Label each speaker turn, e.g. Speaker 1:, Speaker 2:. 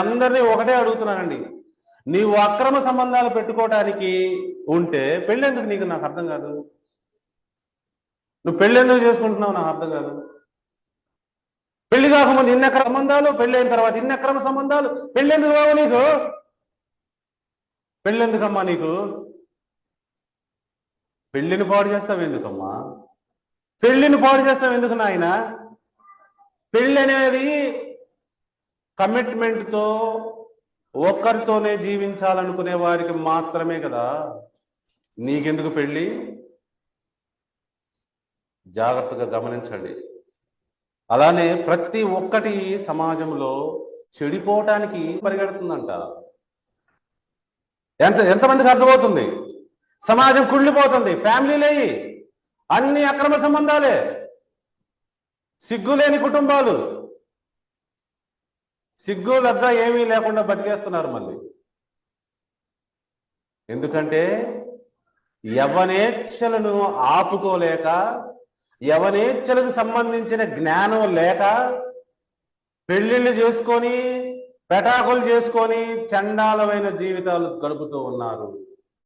Speaker 1: అందరినీ ఒకటే అడుగుతున్నానండి. నీవు అక్రమ సంబంధాలు పెట్టుకోవటానికి ఉంటే పెళ్ళెందుకు నీకు నాకు అర్థం కాదు? నువ్వు పెళ్ళెందుకు చేసుకుంటున్నావు నాకు అర్థం కాదు? పెళ్ళి కాకముందు ఇన్ని అక్రమ సంబంధాలు పెళ్ళైన తర్వాత ఇన్ని అక్రమ సంబంధాలు పెళ్ళెందుకు బాబు నీకు? పెళ్ళెందుకమ్మా నీకు? పెళ్ళిని పాడు చేస్తావు ఎందుకమ్మా? పెళ్ళిని పాడు చేస్తావు ఎందుకు నాయన? పెళ్ళి అనేది కమిట్మెంట్తో ఒక్కరితోనే జీవించాలనుకునే వారికి మాత్రమే కదా. నీకెందుకు పెళ్ళి? జాగ్రత్తగా గమనించండి. అలానే ప్రతి ఒక్కటి సమాజంలో చెడిపోవటానికి పరిగెడుతుందంట. ఎంత ఎంతమందికి అర్థమవుతుంది? సమాజం కుళ్ళిపోతుంది ఫ్యామిలీలే అన్ని అక్రమ సంబంధాలే సిగ్గులేని కుటుంబాలు. సిగ్గు లజ్జ ఏమీ లేకుండా బతికేస్తున్నారు మళ్ళీ. ఎందుకంటే యవనేచ్ఛలను ఆపుకోలేక యవనేచ్ఛలకు సంబంధించిన జ్ఞానం లేక పెళ్ళిళ్ళు చేసుకొని పెటాకులు చేసుకొని చండాలమైన జీవితాలు గడుపుతూ ఉన్నారు.